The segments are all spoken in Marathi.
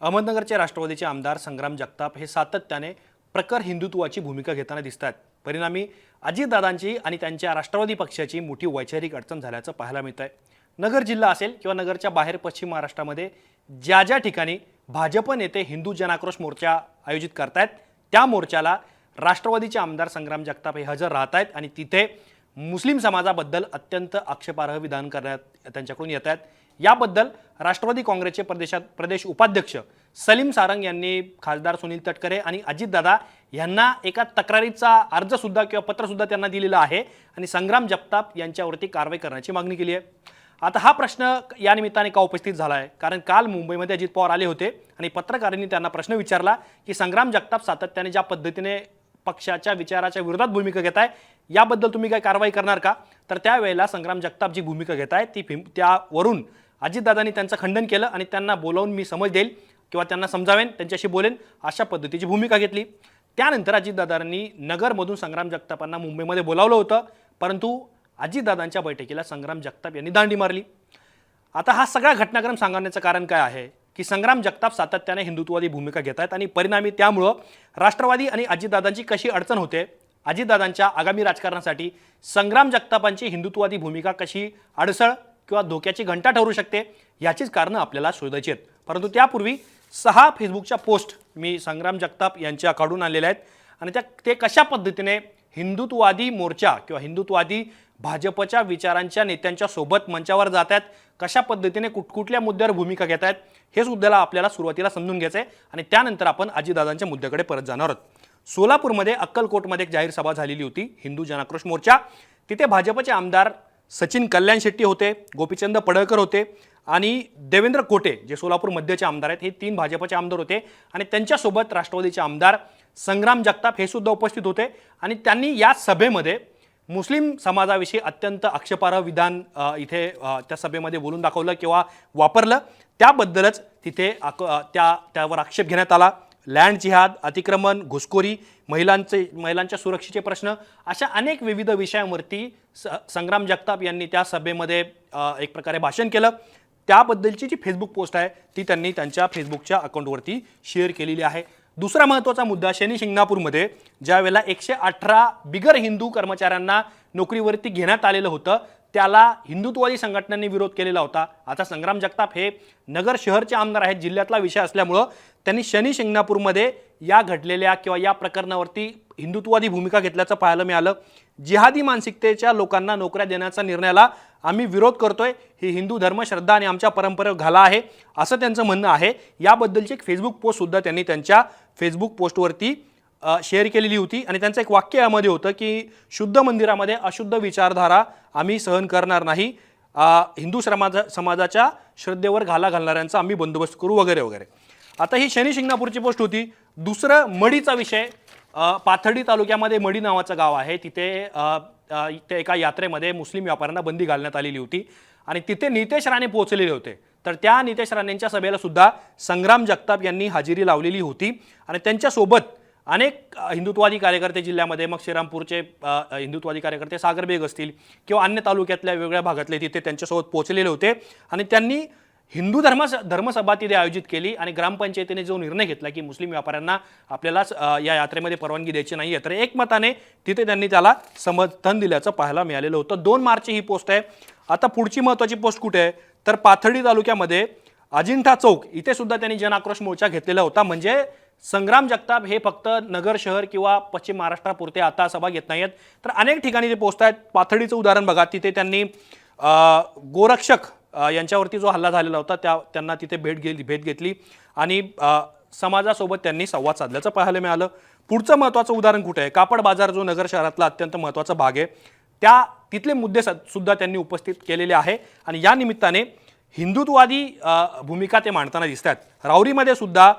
अहमदनगरचे राष्ट्रवादीचे आमदार संग्राम जगताप हे सातत्याने प्रखर हिंदुत्वाची भूमिका घेताना दिसत आहेत परिणामी अजितदादांची आणि त्यांच्या राष्ट्रवादी पक्षाची मोठी वैचारिक अडचण झाल्याचं पाहायला मिळत आहे नगर जिल्हा असेल किंवा नगरच्या बाहेर पश्चिम महाराष्ट्रामध्ये ज्या ज्या ठिकाणी भाजप नेते हिंदू जनाक्रोश मोर्चा आयोजित करतायत त्या मोर्चाला राष्ट्रवादीचे आमदार संग्राम जगताप हे हजर राहत आहेत आणि तिथे मुस्लिम समाजाबद्दल अत्यंत आक्षेपार्ह विधान करण्यात त्यांच्याकडून येत आहेत याबद्दल राष्ट्रवादी काँग्रेसचे प्रदेशात प्रदेश उपाध्यक्ष सलीम सारंग यांनी खासदार सुनील तटकरे आणि अजितदादा यांना एका तक्रारीचा अर्जसुद्धा किंवा पत्रसुद्धा त्यांना दिलेलं आहे आणि संग्राम जगताप यांच्यावरती कारवाई करण्याची मागणी केली आहे. आता हा प्रश्न या निमित्ताने का उपस्थित झाला आहे कारण काल मुंबईमध्ये अजित पवार आले होते आणि पत्रकारांनी त्यांना प्रश्न विचारला की संग्राम जगताप सातत्याने ज्या पद्धतीने पक्षाच्या विचाराच्या विरोधात भूमिका घेत आहे याबद्दल तुम्ही काय कारवाई करणार का? तर त्यावेळेला संग्राम जगताप जी भूमिका घेत आहे ती त्यावरून अजितदादांनी त्यांचं खंडन केलं आणि त्यांना बोलावून मी समज देईल किंवा त्यांना समजावेन त्यांच्याशी बोलेन अशा पद्धतीची भूमिका घेतली. त्यानंतर अजितदादांनी नगरमधून संग्राम जगतापांना मुंबईमध्ये बोलावलं होतं परंतु अजितदादांच्या बैठकीला संग्राम जगताप यांनी दांडी मारली. आता हा सगळा घटनाक्रम सांगण्याचं कारण काय आहे? की संग्राम जगताप सातत्याने हिंदुत्ववादी भूमिका घेत आहेत आणि परिणामी त्यामुळं राष्ट्रवादी आणि अजितदादांची कशी अडचण होते? अजितदादांच्या आगामी राजकारणासाठी संग्राम जगतापांची हिंदुत्ववादी भूमिका कशी अडसळ किंवा धोक्याची घंटा ठरू शकते याचीच कारणं आपल्याला शोधायची आहेत. परंतु त्यापूर्वी सहा फेसबुकच्या पोस्ट मी संग्राम जगताप यांच्याकडून आलेल्या आहेत. आणि त्या ते कशा पद्धतीने हिंदुत्ववादी मोर्चा किंवा हिंदुत्ववादी भाजपच्या विचारांच्या नेत्यांच्या सोबत मंचावर जात आहेत कशा पद्धतीने कुठकुठल्या मुद्द्यावर भूमिका घेत आहेत हे सुद्धा आपल्याला सुरुवातीला समजून घ्यायचं आहे आणि त्यानंतर आपण अजितदादांच्या मुद्द्याकडे परत जाणार आहोत. सोलापूरमध्ये अक्कलकोटमध्ये एक जाहीर सभा झालेली होती हिंदू जनाक्रोश मोर्चा. तिथे भाजपचे आमदार सचिन कल्याण शेट्टी होते गोपीचंद पडळकर होते आणि देवेंद्र कोटे जे सोलापूर मध्यचे आमदार आहेत हे तीन भाजपचे आमदार होते. आणि त्यांच्यासोबत राष्ट्रवादीचे आमदार संग्राम जगताप हे सुद्धा उपस्थित होते. आणि त्यांनी या सभेमध्ये मुस्लिम समाजाविषयी अत्यंत आक्षेपार्ह विधान इथे त्या सभेमध्ये बोलून दाखवलं किंवा वापरलं. त्याबद्दलच तिथे आक- त्या त्यावर आक्षेप घेण्यात आला. लँड जिहाद अतिक्रमण घुसखोरी महिलांचे महिलांच्या सुरक्षेचे प्रश्न अशा अनेक विविध विषयांवरती स संग्राम जगताप यांनी त्या सभेमध्ये एक प्रकारे भाषण केलं. त्याबद्दलची जी फेसबुक पोस्ट आहे ती त्यांनी त्यांच्या फेसबुकच्या अकाउंटवरती शेअर केलेली आहे. दुसरा महत्त्वाचा मुद्दा शनी शिंगणापूरमध्ये ज्यावेळेला एकशे अठरा बिगर हिंदू कर्मचाऱ्यांना नोकरीवरती घेण्यात आलेलं होतं त्याला हिंदुत्ववादी संघटनांनी विरोध केलेला होता. आता संग्राम जगताप हे नगर शहरचे आमदार आहेत. जिल्ह्यातला विषय असल्यामुळं त्यांनी शनी शिंगणापूरमध्ये या घडलेल्या किंवा या प्रकरणावरती हिंदुत्ववादी भूमिका घेतल्याचं पाहायला मिळालं. जिहादी मानसिकतेच्या लोकांना नोकऱ्या देण्याच्या निर्णयाला आम्ही विरोध करतोय. ही हिंदू धर्म श्रद्धा आणि आमच्या परंपरेवर घाला आहे असं त्यांचं म्हणणं आहे. याबद्दलची एक फेसबुक पोस्टसुद्धा त्यांनी त्यांच्या फेसबुक पोस्टवरती शेअर केलेली होती आणि त्यांचं एक वाक्य यामध्ये होतं की शुद्ध मंदिरामध्ये अशुद्ध विचारधारा आम्ही सहन करणार नाही. हिंदू समाज समाजाच्या श्रद्धेवर घाला घालणाऱ्यांचा आम्ही बंदोबस्त करू वगैरे वगैरे. आता ही शनी शिंगणापूरची पोस्ट होती. दुसरं मडीचा विषय. पाथर्डी तालुक्यामध्ये मडी नावाचं गाव आहे. तिथे ते इथे एका यात्रेमध्ये मुस्लिम व्यापाऱ्यांना बंदी घालण्यात आलेली होती आणि तिथे नितेश राणे पोहोचलेले होते. तर त्या नितेश राणेंच्या सभेला सुद्धा संग्राम जगताप यांनी हजेरी लावलेली होती आणि त्यांच्यासोबत अनेक हिंदुत्ववादी कार्यकर्ते जिल्ह्यामध्ये मग श्रीरामपूरचे हिंदुत्ववादी कार्यकर्ते सागरबेग असतील किंवा अन्य तालुक्यातल्या वेगळ्या भागातले तिथे त्यांच्यासोबत पोहोचलेले होते. आणि त्यांनी हिंदू धर्म धर्मसभा तिथे आयोजित केली आणि ग्रामपंचायतीने जो निर्णय घेतला की मुस्लिम व्यापाऱ्यांना आपल्याला या यात्रेमध्ये परवानगी द्यायची नाही आहे तर एकमताने तिथे त्यांनी त्याला समर्थन दिल्याचं पाहायला मिळालेलं होतं. दोन मार्चची ही पोस्ट आहे. आता पुढची महत्त्वाची पोस्ट कुठे आहे? तर पाथर्डी तालुक्यामध्ये अजिंठा चौक इथे सुद्धा त्यांनी जन आक्रोश मोर्चा घेतलेला होता. म्हणजे संग्राम जगताप हे फक्त नगर शहर किंवा पश्चिम महाराष्ट्रापुरते आता सभा घेत नाहीत तर अनेक ठिकाणी ते पोचत आहेत. पाथडीचं उदाहरण बघा. तिथे त्यांनी गोरक्षक यांच्यावरती जो हल्ला झालेला होता त्या त्यांना तिथे भेट गेली भेट घेतली आणि समाजासोबत त्यांनी संवाद साधल्याचं पाहायला मिळालं. पुढचं महत्त्वाचं उदाहरण कुठे आहे? कापड बाजार जो नगर शहरातला अत्यंत महत्त्वाचा भाग आहे. त्या तिथले मुद्दे स- सुद्धा त्यांनी उपस्थित केलेले आहे आणि या निमित्ताने हिंदुत्ववादी भूमिका ते मांडताना दिसतात राऊरीमध्ये सुद्धा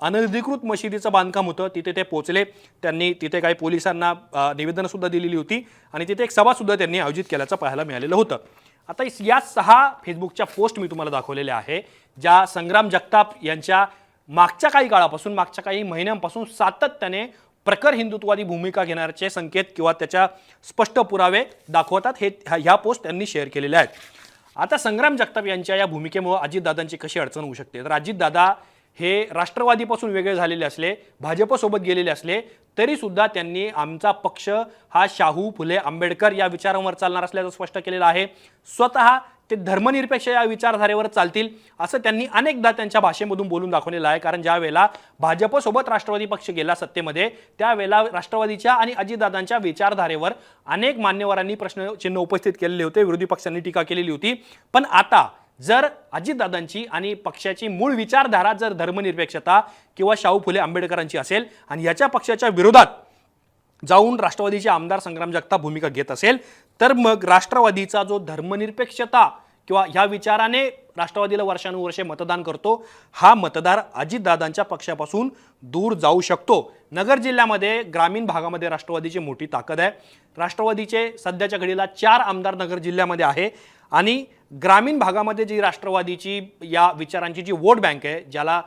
अनधिकृत मशिदीचं बांधकाम होतं. तिथे ते पोचले त्यांनी तिथे काही पोलिसांना निवेदनंसुद्धा दिलेली होती आणि तिथे एक सभासुद्धा त्यांनी आयोजित केल्याचं पाहायला मिळालेलं होतं. आता या सहा फेसबुकच्या पोस्ट मी तुम्हाला दाखवलेल्या आहे ज्या संग्राम जगताप यांच्या मागच्या काही काळापासून मागच्या काही महिन्यांपासून सातत्याने प्रखर हिंदुत्ववादी भूमिका घेणाऱ्याचे संकेत किंवा त्याच्या स्पष्ट पुरावे दाखवतात. हे ह्या- ह्या पोस्ट त्यांनी शेअर केलेल्या आहेत. आता संग्राम जगताप यांच्या या भूमिकेमुळे अजितदादांची कशी अडचण होऊ शकते? तर अजितदादा हे राष्ट्रवादीपासून वेगळे झालेले असले भाजपसोबत गेलेले असले तरीसुद्धा त्यांनी आमचा पक्ष हा शाहू फुले आंबेडकर या विचारांवर चालणार असल्याचं स्पष्ट केलेलं आहे. स्वतः ते धर्मनिरपेक्ष या विचारधारेवर चालतील असं त्यांनी अनेकदा त्यांच्या भाषेमधून बोलून दाखवलेलं आहे. कारण ज्यावेळेला भाजपसोबत राष्ट्रवादी पक्ष गेला सत्तेमध्ये त्यावेळेला राष्ट्रवादीच्या आणि अजितदादांच्या विचारधारेवर अनेक मान्यवरांनी प्रश्नचिन्ह उपस्थित केलेले होते. विरोधी पक्षांनी टीका केलेली होती. पण आता जर अजितदादांची आणि पक्षाची मूळ विचारधारा जर धर्मनिरपेक्षता किंवा शाहू फुले आंबेडकरांची असेल आणि याच्या पक्षाच्या विरोधात जाऊन राष्ट्रवादीचे आमदार संग्राम जगताप भूमिका घेत असेल तर मग राष्ट्रवादीचा जो धर्मनिरपेक्षता किंवा ह्या विचाराने राष्ट्रवादीला वर्षानुवर्षे मतदान करतो हा मतदार अजितदादांच्या पक्षापासून दूर जाऊ शकतो. नगर जिल्ह्यामध्ये ग्रामीण भागामध्ये राष्ट्रवादीची मोठी ताकद आहे. राष्ट्रवादीचे सध्याच्या घडीला चार आमदार नगर जिल्ह्यामध्ये आहे आणि ग्रामीण भागामध्ये जी राष्ट्रवादीची या विचारांची जी वोट बँक आहे ज्याला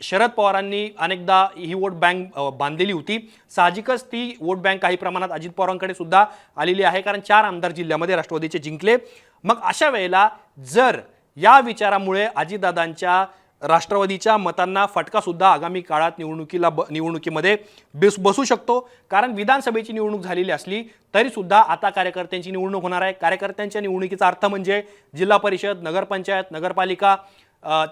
शरद पवारांनी अनेकदा ही वोट बँक बांधलेली होती साहजिकच ती वोट बँक काही प्रमाणात अजित पवारांकडे सुद्धा आलेली आहे कारण चार आमदार जिल्ह्यामध्ये राष्ट्रवादीचे जिंकले. मग अशा वेळेला जर या विचारामुळे अजितदादांच्या राष्ट्रवादीच्या मतांना फटकासुद्धा आगामी काळात निवडणुकीला ब निवडणुकीमध्ये बेस बसू शकतो. कारण विधानसभेची निवडणूक झालेली असली तरीसुद्धा आता कार्यकर्त्यांची निवडणूक होणार आहे. कार्यकर्त्यांच्या निवडणुकीचा अर्थ म्हणजे जिल्हा परिषद नगरपंचायत नगरपालिका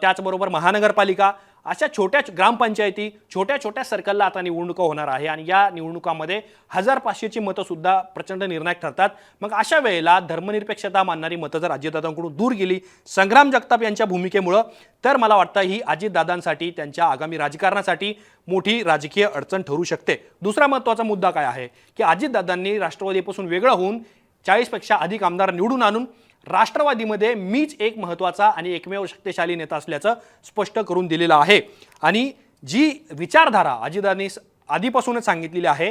त्याचबरोबर महानगरपालिका. अशा छोट्या ग्रामपंचायती छोट्या छोट्या सर्कलला आता निवडणुका होणार आहे आणि या निवडणुकामध्ये हजार पाचशेची मतंसुद्धा प्रचंड निर्णायक ठरतात. मग अशा वेळेला धर्मनिरपेक्षता मानणारी मतं जर अजितदादांकडून दूर गेली संग्राम जगताप यांच्या भूमिकेमुळं तर मला वाटतं ही अजितदादांसाठी त्यांच्या आगामी राजकारणासाठी मोठी राजकीय अडचण ठरू शकते. दुसरा महत्त्वाचा मुद्दा काय आहे? की अजितदादांनी राष्ट्रवादीपासून वेगळं होऊन चाळीसपेक्षा अधिक आमदार निवडून आणून राष्ट्रवादीमध्ये मीच एक महत्त्वाचा आणि एकमेव शक्तिशाली नेता असल्याचं स्पष्ट करून दिलेलं आहे. आणि जी विचारधारा अजितदादांनी आधीपासूनच सांगितलेली आहे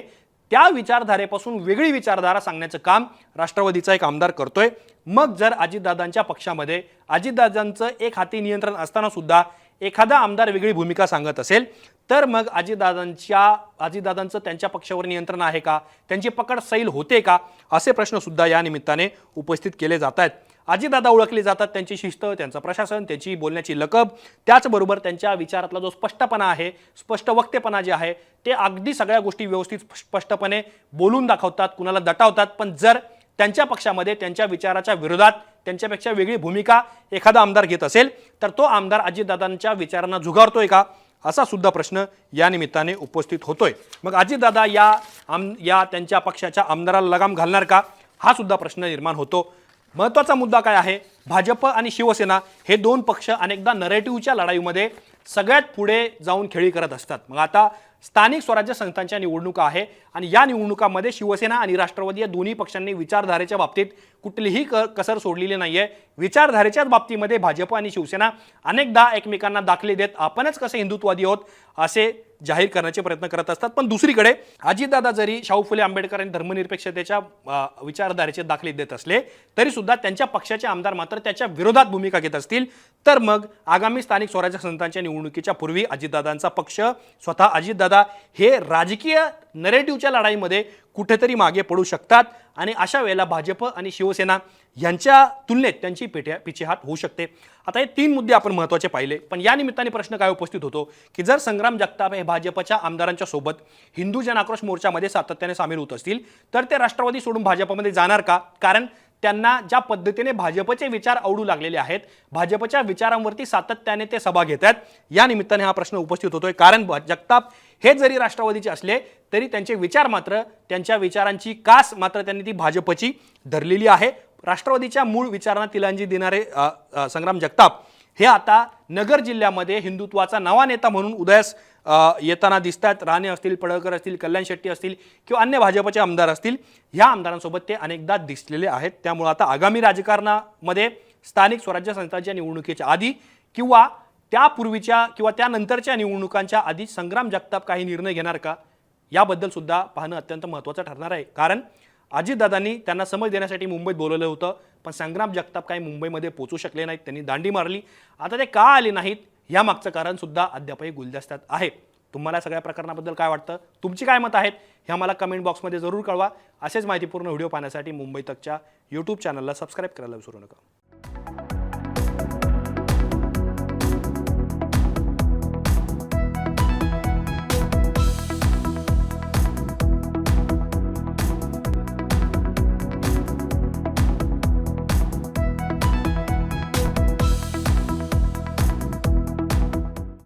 त्या विचारधारेपासून वेगळी विचारधारा सांगण्याचं काम राष्ट्रवादीचा एक आमदार करतोय. मग जर अजितदादांच्या पक्षामध्ये अजितदादांचं एक हाती नियंत्रण असताना सुद्धा एखादा आमदार वेगळी भूमिका सांगत असेल तर मग अजितदादांच्या अजितदादांचं त्यांच्या पक्षावर नियंत्रण आहे का? त्यांची पकड सैल होते का? असे प्रश्नसुद्धा या निमित्ताने उपस्थित केले जात आहेत. अजितदादा ओळखले जातात त्यांची शिस्त त्यांचं प्रशासन त्यांची बोलण्याची लकब. त्याचबरोबर त्यांच्या विचारातला जो स्पष्टपणा आहे स्पष्ट वक्तेपणा जे आहे ते अगदी सगळ्या गोष्टी व्यवस्थित स्पष्टपणे बोलून दाखवतात कुणाला दटावतात. पण जर त्यांच्या पक्षामध्ये त्यांच्या विचाराच्या विरोधात त्यांच्यापेक्षा वेगळी भूमिका एखादा आमदार घेत असेल तर तो आमदार अजितदादांच्या विचारांना झुगारतोय का? असा सुद्धा प्रश्न या निमित्ताने उपस्थित होतोय. मग अजितदादा या आम या त्यांच्या पक्षाच्या आमदाराला लगाम घालणार का? हा सुद्धा प्रश्न निर्माण होतो. महत्त्वाचा मुद्दा काय आहे? भाजप आणि शिवसेना हे दोन पक्ष अनेकदा नरेटिव्हच्या लढाईमध्ये सगळ्यात पुढे जाऊन खेळी करत असतात. मग आता स्थानिक स्वराज्य संस्थांच्या निवडणुका आहे आणि या निवडणुकामध्ये शिवसेना आणि राष्ट्रवादी या दोन्ही पक्षांनी विचारधारेच्या बाबतीत कुठलीही क कसर सोडलेली नाही आहे विचारधारेच्याच बाबतीमध्ये भाजप आणि शिवसेना अनेकदा एकमेकांना दाखले देत आपणच कसे हिंदुत्ववादी आहोत असे जाहीर करण्याचे प्रयत्न करत असतात. पण दुसरीकडे अजितदादा जरी शाहू फुले आंबेडकर आणि धर्मनिरपेक्षतेच्या विचारधारेचे दाखले देत असले तरीसुद्धा त्यांच्या पक्षाचे आमदार मात्र त्याच्या विरोधात भूमिका घेत असतील तर मग आगामी स्थानिक स्वराज्य संस्थांच्या निवडणुकीच्या पूर्वी अजितदादांचा पक्ष स्वतः अजितदादा हे राजकीय नरेटिव्हच्या लढाईमध्ये कुठेतरी मागे पडू शकतात. आणि अशा वेळेला भाजप आणि शिवसेना यांच्या तुलनेत त्यांची पिठ्या पिछेहाट होऊ शकते. आता हे तीन मुद्दे आपण महत्त्वाचे पाहिले. पण या निमित्ताने प्रश्न काय उपस्थित होतो की जर संग्राम जगताप हे भाजपच्या आमदारांच्या सोबत हिंदू जन आक्रोश मोर्चामध्ये सातत्याने सामील होत असतील तर ते राष्ट्रवादी सोडून भाजपमध्ये जाणार का? कारण त्यांना ज्या पद्धतीने भाजपचे विचार आवडू लागलेले आहेत भाजपच्या विचारांवरती सातत्याने ते सभा घेत आहेत. या निमित्ताने हा प्रश्न उपस्थित होतोय. कारण जगताप हे जरी राष्ट्रवादीचे असले तरी त्यांचे विचार मात्र त्यांच्या विचारांची कास मात्र त्यांनी ती भाजपची धरलेली आहे. राष्ट्रवादीच्या मूळ विचारांना तिलांजी देणारे संग्राम जगताप हे आता नगर जिल्ह्यामध्ये हिंदुत्वाचा नवा नेता म्हणून उदयास येताना येताना दिसतात राणे असतील पडळकर असतील कल्याण शेट्टी असतील किंवा अन्य भाजपचे आमदार असतील ह्या आमदारांसोबत ते अनेकदा दिसलेले आहेत. त्यामुळे आता आगामी राजकारणामध्ये स्थानिक स्वराज्य संस्थांच्या निवडणुकीच्या आधी किंवा त्यापूर्वीच्या किंवा त्यानंतरच्या निवडणुकांच्या आधी संग्राम जगताप काही निर्णय घेणार का? याबद्दल सुद्धा पाहणं अत्यंत महत्त्वाचं ठरणार आहे. कारण अजितदादांनी त्यांना समज देण्यासाठी मुंबईत बोलवलं होतं पण संग्राम जगताप काही मुंबईमध्ये पोचू शकले नाहीत त्यांनी दांडी मारली. आता ते का आले नाहीत ह्या कारण सुद्धा अद्यापही गुलदस्त्यात आहे. तुम्हाला सगळ्या प्रकरणाबद्दल काय वाटतं? तुमची काय मत आहेत? ह्या मला कमेंट बॉक्समध्ये जरूर कळवा. असेच माहितीपूर्ण व्हिडिओ पाहण्यासाठी मुंबई तकच्या यूट्यूब चॅनलला सबस्क्राईब करायला विसरू नका.